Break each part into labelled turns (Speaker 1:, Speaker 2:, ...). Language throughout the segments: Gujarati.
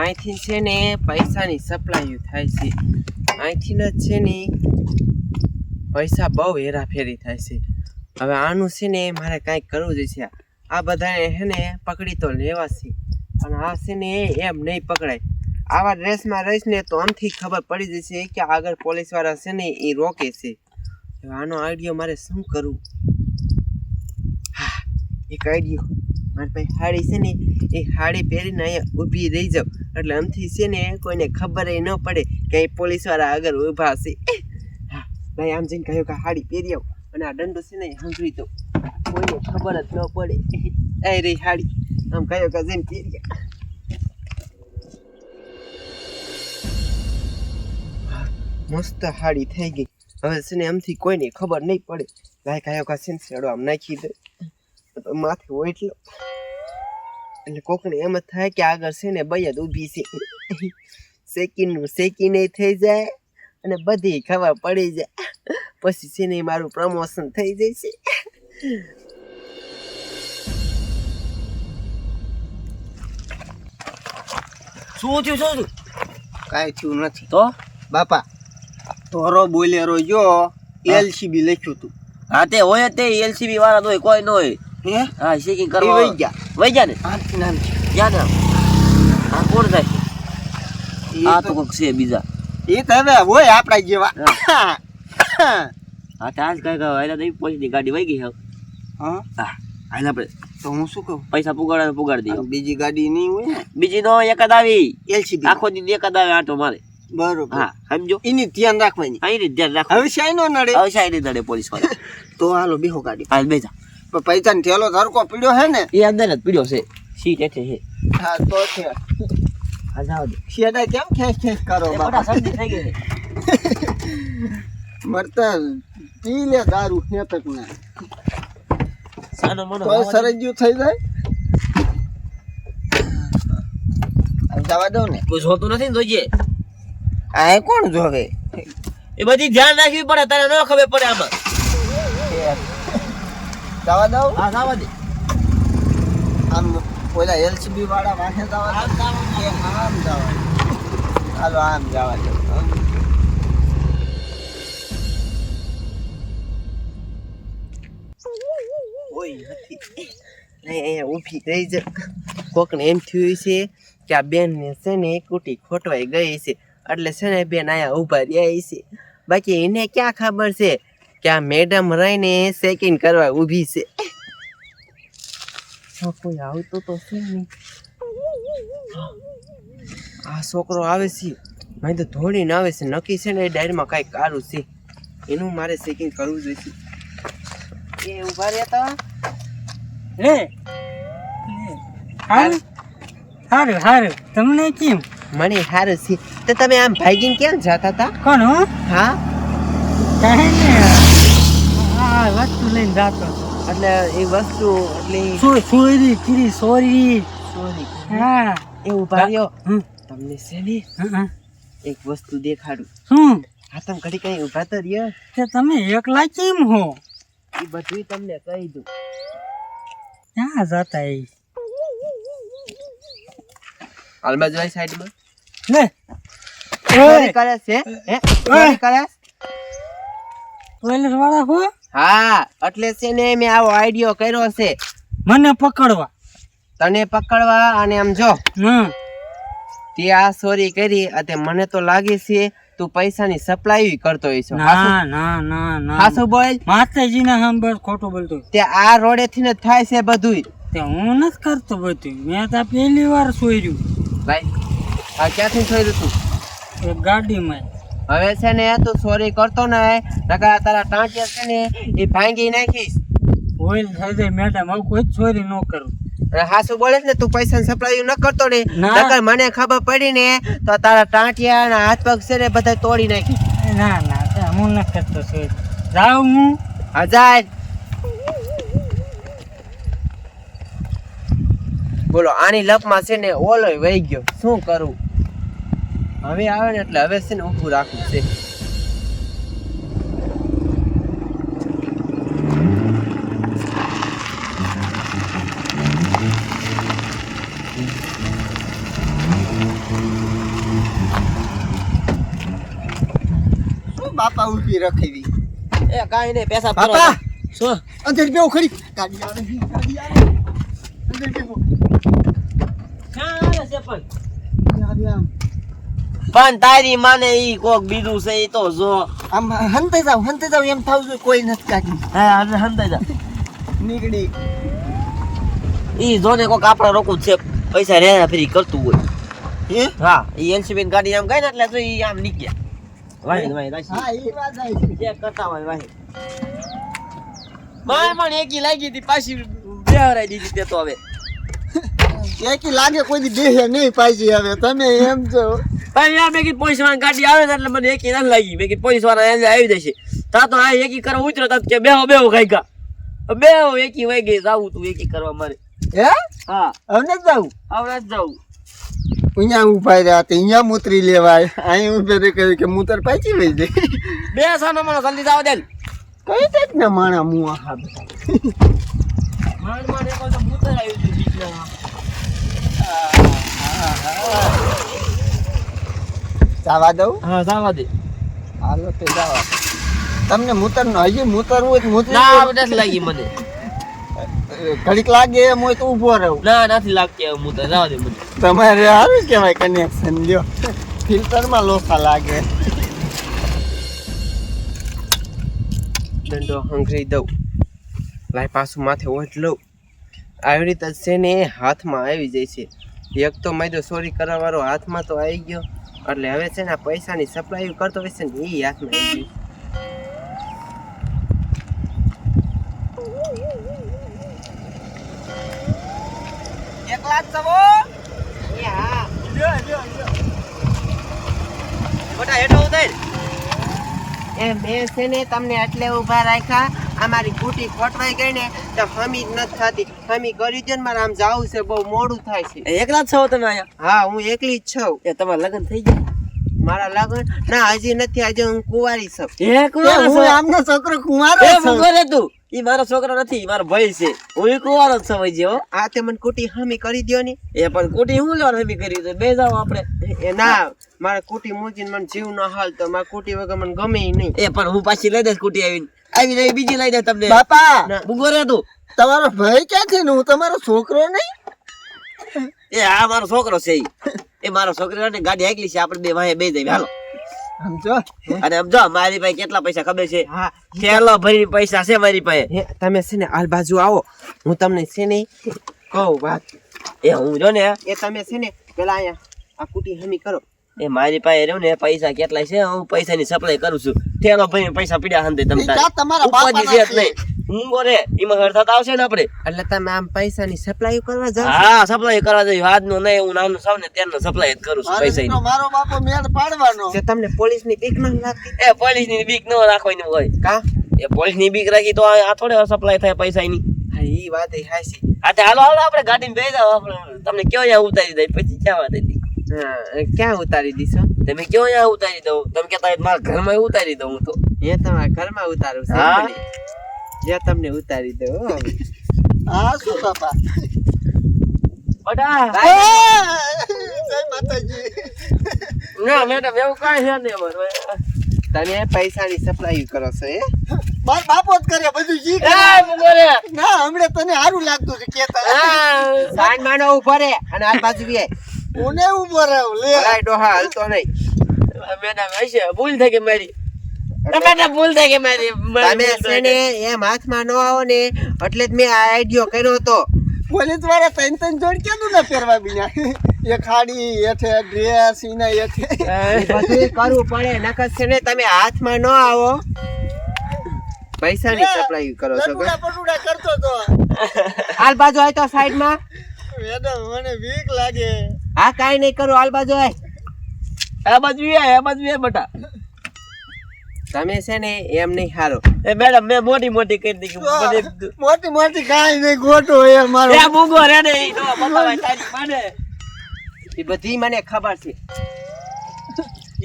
Speaker 1: અહીંથી છે ને પૈસાની સપ્લાય થાય છે. અહીંથી જ છે ને પૈસા બહુ હેરાફેરી થાય છે. હવે આનું છે ને મારે કાંઈક કરવું જોઈએ આ બધાને છે ને પકડી તો લેવા છે. અને આ છે ને એમ નહીં પકડાય. આવા ડ્રેસમાં રહીશ ને તો આમથી ખબર પડી જશે કે આગળ પોલીસવાળા છે ને એ રોકે છે. આનો આઈડિયો મારે શું કરવું હા, એક આઈડિયો. મારી પાસે હાડી છે ને, એ હાડી પહેરીને અહીંયા ઊભી રહી જાઉં. એટલે આમથી છે ને, કોઈને ખબર ન પડે કે અહીં પોલીસવાળા આગળ ઊભા હશે હા, ભાઈ આમ જઈને કહ્યું કે હાડી પહેરી આવું. અને આ દંડો છે ને, એ દઉં. કોઈને ખબર જ ન પડે. એ રહી હાડી. આમ કહ્યું કે જઈને પહેરી મસ્ત હાડી થઈ ગઈ. હવે છે ને, આમથી કોઈને ખબર નહીં પડે. ભાઈ કયો કા શેડો આમ નાખી દે. માથે હોય એટલે કોકને એમ જ થાય કે આગળ છે ને બૈયદ ઊભી છે. શેકીનું શેકીને થઈ જાય અને બધી ખબર પડી જાય. પછી છે ને મારું પ્રમોશન થઈ જાય છે.
Speaker 2: શું થયું શું થયું?
Speaker 3: કાંઈ થયું નથી.
Speaker 2: તો?
Speaker 3: બાપા ધોરો બોલેરો જો એલસીબી લખ્યું હતું.
Speaker 2: હા તે હોય તે એલસીબી વાળા તો હોય કોઈ ન હોય.
Speaker 3: હે?
Speaker 2: હા શેકિંગ કરવા
Speaker 3: વહી ગયા.
Speaker 2: વહી ગયા ને?
Speaker 3: આઠ નામ છે
Speaker 2: ક્યાં નામ હા કોણ થાય? આ તો કોક છે બીજા.
Speaker 3: એ તો હવે હોય આપણા જેવા.
Speaker 2: હા. તે આજ કઈ કઈ હાલા નહીં પોલીસની ગાડી વહી ગઈ
Speaker 3: હા?
Speaker 2: હા આપણે
Speaker 3: તો હું શું કહું?
Speaker 2: પૈસા પુગાડે પુગાડી દઈએ.
Speaker 3: બીજી ગાડી નહીં હોય ને?
Speaker 2: બીજી નો એકાદ આવી.
Speaker 3: એલસીબી.
Speaker 2: આખો દી એકાદ આવે આટો મારે.
Speaker 3: બરોબર.
Speaker 2: હા સમજો.
Speaker 3: એની ધ્યાન રાખવાની.
Speaker 2: અહીં ધ્યાન રાખો.
Speaker 3: હવે શાય નો નડે.
Speaker 2: હવે શાયરી નડે પોલીસવાળા
Speaker 3: તો હાલો બેહો ગાડી.
Speaker 2: હાલ બેજા.
Speaker 3: પૈસા ને થેલો ધરકો પીડ્યો હે ને?
Speaker 2: એ અંદર જ પીડ્યો છે. સીટ હેઠે છે.
Speaker 3: હા તો છે. શેડા કેમ ખેંચ ખેંચ કરો
Speaker 2: શરદી થઈ ગઈ છે.
Speaker 3: મરતા પી લે દારૂ ના
Speaker 2: સાનો મનો
Speaker 3: તો સરજ્યું થઈ જાય? જવા દઉં ને.
Speaker 2: કોઈ જોતું નથી ને જોઈએ
Speaker 3: આ કોણ જોવે?
Speaker 2: એ બધી ધ્યાન રાખવી પડે તને ન ખબર પડે આમાં.
Speaker 3: જવા દઉં?
Speaker 2: હા જાવા દે.
Speaker 3: આમ પેલા એલસીબી વાળા વાહે જવા આમ જવા હાલો આમ જવા દે
Speaker 1: કોઈ નથી. અહીંયા ઊભી રહી જ. કોકને એમ થયું છે કે આ બેનને છે ને કુટી ખોટવાઈ ગઈ છે. એટલે છે ને બેન અહીંયા ઊભા રહ્યા છે. બાકી એને ક્યાં ખબર છે? કે આ મેડમ રહીને સેકિંગ કરવા ઊભી છે. કોઈ આવતું તો છે નહીં. આ છોકરો આવે છે. મેં તો ધોળીને આવે છે. નક્કી છે ને એ ડાયરીમાં કાંઈ કારું છે. એનું મારે સેકિંગ કરવું જોઈએ. એ ઊભા રહેતા
Speaker 4: લે હારું? હારું હારું. તમને કેમ?
Speaker 1: મને સારું છે. તો તમે આમ ભાગીને કેમ જતા હતા?
Speaker 4: કોણ હો?
Speaker 1: હા?
Speaker 4: કાંઈ વસ્તુ લઈને જાતો.
Speaker 1: એટલે એ વસ્તુ એટલે
Speaker 4: સોરી કીરી સોરી
Speaker 1: સોરી
Speaker 4: હા.
Speaker 1: એ ઊભા રહ્યો
Speaker 4: હમ,
Speaker 1: તમને છે ને. એક વસ્તુ દેખાડું.
Speaker 4: શું?
Speaker 1: હા તમે ઘડી કઈ ઊભા તો રહ્યો?
Speaker 4: કે તમે એકલા કેમ હો?
Speaker 1: એ બધું તમને કહી દઉં.
Speaker 4: ક્યાં જતા એ
Speaker 1: હાલમાં જોઈ સાઈડમાં.
Speaker 4: લે.
Speaker 1: કરે છે હે? કરે?
Speaker 4: પોલીસવાળા હો?
Speaker 1: હા એટલે છે ને મેં આવો આઈડિયો કર્યો છે.
Speaker 4: મને પકડવા.
Speaker 1: તને પકડવા અને આમ જો.
Speaker 4: હમ.
Speaker 1: તે આ ચોરી કરી અને મને તો લાગે છે તું પૈસાની સપ્લાય કરતો હોઈશ.
Speaker 4: ના ના ના ના.
Speaker 1: હાસુ બોલ.
Speaker 4: માતાજીને હમ બસ ખોટું બોલતો
Speaker 1: તે આ રોડે થી જ થાય છે બધું
Speaker 4: તે હું નથી કરતો બધું મેં તો પહેલી વાર સોયર્યું.
Speaker 1: ભાઈ આ ક્યાંથી સોયર્યું તું?
Speaker 4: ગાડીમાં.
Speaker 1: હવે છે ને તું ચોરી કરતો ને નકર તારા ટાંટિયા છે ને એ ભાંગી નાખીશ.
Speaker 4: ઓઇલ થઈ જાય મેડમ હવે કોઈ ચોરી ન કરું.
Speaker 1: હાસુ બોલે ને તું પૈસા સપ્લાય ન કરતો ને નકર મને ખબર પડી ને તો તારા ટાંટિયા ના હાથ પગ છે ને બધા તોડી નાખી.
Speaker 4: ના ના હું ન કરતો છું જાઉં હું?
Speaker 1: હજાર બોલો આની લપમાં છે ને ઓલો વહી ગયો. શું કરું? હવે આવે ને એટલે હવે છે ને ઊભું રાખવું છે.
Speaker 3: બાપા ઊભી રાખેલી
Speaker 2: એ કાઈ નહીં પૈસા
Speaker 3: બાપા!
Speaker 2: શું?
Speaker 3: અંદર બેવું ખરી. ગાડી આવે ગાડી આવે. અંદર બેવું
Speaker 2: ક્યાં આવે છે પણ?
Speaker 3: આમ
Speaker 2: પણ તારી માને ઈ કોક બીજું છે ઈ તો જો.
Speaker 3: આમ હંતે જાવ હંતે જાવ એમ થાવ છું કોઈ નથી કાઢી.
Speaker 2: હા હવે હંતે જા.
Speaker 3: નીકળી.
Speaker 2: ઈ જોને કોક આપણે રોકું છે પૈસા રેરા ફરી કરતું હોય.
Speaker 3: હે?
Speaker 2: હા ઈ એનસીબી ની ગાડી આમ ગઈ ને એટલે તો ઈ આમ નીકળ્યા. વાહી વાહી રાશી
Speaker 3: હા એ વાત આવી
Speaker 2: ચેક કરતા હોય વાહી માર પણ એકી લાગી હતી પાછી બેહરાઈ દીધી તે તો હવે.
Speaker 3: એકી લાગે કોઈ દી દેહે નહીં પાછી હવે તમે એમ છો.
Speaker 2: યાર મેં કીધું પોલીસવાળા ગાડી આવે એટલે મને એકી ના લાગી. મેં કીધું પોલીસવાળા એને આવી જશે. તા તો આ એકી કરવા ઉતરો તા કે બેહો બેહો ખાઈ કા બેહો એકી વહી ગઈ જાવું તું એકી કરવા મારે.
Speaker 3: હે?
Speaker 2: હા.
Speaker 3: હવે નથી જાવું
Speaker 2: હવે જાવું
Speaker 3: અહીંયા ઊભા રહ્યા હતા અહીંયા મૂતરી લેવાય. અહીં ઉભે કહ્યું કે મૂતર પાછી વહી જાય.
Speaker 2: બે સાનો મને જલ્દી જાવ દે
Speaker 3: કઈ ટાઈપ ના માણા મુઆ
Speaker 2: માર માર એક તો ભૂતર આવ્યું હતું
Speaker 3: જવા દઉં?
Speaker 2: હા જાવા દે.
Speaker 3: હાલો તે જવા. તમને મૂતર ન હજી મૂતર હોય તો મૂતરી
Speaker 2: ના આવડે લાગી મને.
Speaker 3: ઘડીક લાગે એમ હોય તો ઊભો રહું.
Speaker 2: ના નથી લાગતી હવે મૂતર. જવા દે મને.
Speaker 3: તમારે સારું કહેવાય કનેક્શન લ્યો. ફિલ્ટરમાં લોસા લાગે.
Speaker 1: દંડો હંગરી દઉં. લાઈ પાછું માથે ઓઢ લઉં. આવી રીતે જ છે ને એ હાથમાં આવી જાય છે. એક તો મારી સોરી કરવા વાળો હાથમાં તો આવી ગયો. એટલે હવે છે ને પૈસાની સપ્લાય કરતો હોય છે ને એ હાથમાં આવી હા
Speaker 2: બટા હેઠો ઉતર.
Speaker 1: મેં છે ને તમને એટલે ઊભા રાખ્યા. અમારી કુટી ખોટવાઈ ગઈ ને તો હમી જ નથી થતી. હમી કરી દે ને મારે આમ જાવું છે બહુ મોડું થાય છે.
Speaker 2: એકલા જ છો તમે અહીંયા?
Speaker 1: હા હું એકલી જ છું.
Speaker 2: એ તમારા લગ્ન થઈ ગયા?
Speaker 1: મારા લગ્ન? ના હજી નથી આજે હું કુંવારી છું.
Speaker 2: હે
Speaker 3: એ છું? આમનો છોકરો કુંવારો છું.
Speaker 2: મુગરે તું. ઈ મારો છોકરો નથી મારો ભાઈ છે. હું કુંવારો જ સમય હો
Speaker 1: આ તે મને કુટી હમી કરી દ્યો ને.
Speaker 2: એ પણ કુટી હું લેવાનું હમી કરી દો બે જાવ આપણે.
Speaker 1: એ ના મારા કુટી મૂકીને મને જીવ ન હાલ તો મારા કુટી વગર મને ગમે નહીં.
Speaker 2: એ પણ હું પાછી લઈ દઈશ કુટી આવીને. આવી જાય બીજી લઈ દે તમને.
Speaker 3: બાપા.
Speaker 2: મુગરે તું
Speaker 3: તમારો ભાઈ ક્યાં છે ને? હું તમારો છોકરો નહીં?
Speaker 2: એ આ મારો છોકરો છે એ મારો છોકરો ને ગાડી હાકલી છે. આપણે બે વાહે બે જઈએ. હાલો.
Speaker 3: સમજો?
Speaker 2: અને સમજો મારી પાસે કેટલા પૈસા ખબર છે?
Speaker 1: હા.
Speaker 2: થેલો ભરી પૈસા છે મારી પાસે.
Speaker 1: તમે છે ને આલ બાજુ આવો. હું તમને છે ને કહું વાત.
Speaker 2: એ હું જો ને
Speaker 1: એ તમે છે ને પેલા અહીંયા આ કુટી હમી કરો.
Speaker 2: એ મારી પાસે રહ્યું ને પૈસા કેટલા છે હું પૈસાની સપ્લાય કરું છું. થેલો ભાઈ પૈસા પીડ્યા તમ ઉપાધિ છે નહીં. હું બોરે એમાં હર આવશે ને આપણે?
Speaker 1: એટલે તમે આમ પૈસાની સપ્લાય કરવા
Speaker 2: હા સપ્લાય કરવા જોઈએ આજનો નહીં હું નાનું સાવ ને ત્યારનો સપ્લાય જ કરું છું
Speaker 3: મારો
Speaker 2: પૈસા
Speaker 3: બાપો મેળ પાડવાનો.
Speaker 1: કે તમને પોલીસની બીક ન લાગતી?
Speaker 2: એ પોલીસની બીક ન રાખવાની હોય.
Speaker 1: કા?
Speaker 2: એ પોલીસની બીક રાખી તો આ થોડે સપ્લાય થાય પૈસા ની
Speaker 1: હા ઈ વાત એ હાચી.
Speaker 2: હાલો હાલો આપણે ગાડી બે જાવ આપણે તમને કયો ઉતારી દઈ પછી ક્યાં વાત
Speaker 1: હા ક્યાં ઉતારી દીશો?
Speaker 2: તમે કયો અહીંયા ઉતારી દઉં તમે કહેતા મારા ઘરમાં ઉતારી દઉં હું તો.
Speaker 1: એ તમારા ઘરમાં ઉતારું છે
Speaker 2: હા.
Speaker 1: જ્યાં તમને ઉતારી દઉં હો.
Speaker 3: હા શું બાપા?
Speaker 2: બટા!
Speaker 3: માતાજી.
Speaker 2: ના મેડમ એવું કાંઈ છે નહીં અમારે.
Speaker 1: તમે પૈસાની સપ્લાય કરો છો એ
Speaker 3: મારો બાપો જ કરે બધું જી કરે. ના હમણે તને સારું લાગતું છે કેતા
Speaker 1: સાંજ માનો ઊભો રે અને આ બાજુ બી.
Speaker 3: કોને ઊભો રહ્યો? લે.
Speaker 1: ભલાય ડોહા હાલતો નહીં.
Speaker 2: મેડમ હશે. ભૂલ થઈ ગઈ મારી. એ મેડમ ભૂલ થઈ ગઈ મારી.
Speaker 1: તમે સેને એમ હાથમાં ન આવો ને એટલે જ મેં આ આઈડિયો કર્યો હતો.
Speaker 3: પોલીસવાળા ત્રણ ત્રણ જોડ કેમ ના પહેરવા બીના? એક ખાડી એઠે ડ્રેસ ઈના એઠે
Speaker 1: એ બધું કરવું પડે નકર છે ને તમે હાથમાં ન આવો. પૈસાની સપ્લાય કરો છો કે?
Speaker 3: પટુડા કરતો તો.
Speaker 1: હાલ બાજુ આય તો સાઈડમાં
Speaker 3: મેડમ મને વીક લાગે.
Speaker 1: હા કાઈ નહીં કરું હાલ બાજુ આય.
Speaker 2: આ બાજુ એ આ બાજુ એ બટા.
Speaker 1: તમે છે ને એમ નહીં હારો.
Speaker 2: એ મેડમ મેં મોટી મોટી કરી દીધી.
Speaker 3: મોટી મોટી કાઈ નહીં ગોટો એ મારો.
Speaker 2: એ મુગો રે ને ઈ તો બતાવાય તારી મને.
Speaker 1: એ બધી મને ખબર છે.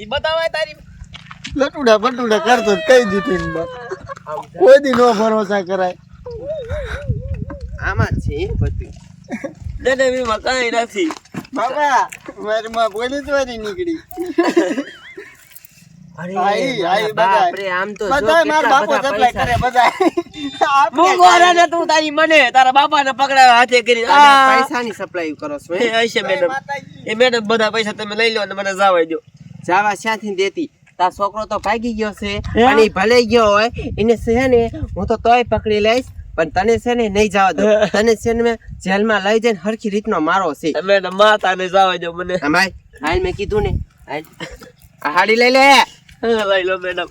Speaker 2: ઈ બતાવાય તારી
Speaker 3: લટુડા પટુડા કરતો કઈ દીધી ને કોઈ દી નો ભરોસા કરાય.
Speaker 1: આમાં છે એ બધું.
Speaker 2: ને ને વીમાં કાઈ નથી.
Speaker 3: બાબા મારી માં નીકળી.
Speaker 1: તો જો
Speaker 3: બધાય મારા
Speaker 1: કેટલા
Speaker 3: બાપો
Speaker 1: બધા
Speaker 3: સપ્લાય
Speaker 1: પૈસા.
Speaker 3: કરે બધાય
Speaker 2: મૂકો રે તું તારી મને તારા બાપાને પકડાવ્યા હાથે કરી
Speaker 1: તમે સપ્લાય કરો છો
Speaker 2: એ હશે મેડમ. એ મેડમ બધા પૈસા તમે લઈ લો અને મને જવા દો.
Speaker 1: જાવા શ્યાંથી દેતી. તાર છોકરો તો ભાગી ગયો છે. અને ભલે ગયો હોય એને છે ને હું તો તોય પકડી લઈશ. પણ તને છે ને નહીં જવા દો તને છે ને મેં જેલમાં લઈ જઈને હરખી રીતનો મારો છે.
Speaker 2: મેડમ માતાને જવા દો મને.
Speaker 1: ભાઈ. હાલ મેં કીધું ને. હાલ. હાડી લઈ લે.
Speaker 2: લઈ લો મેડમ.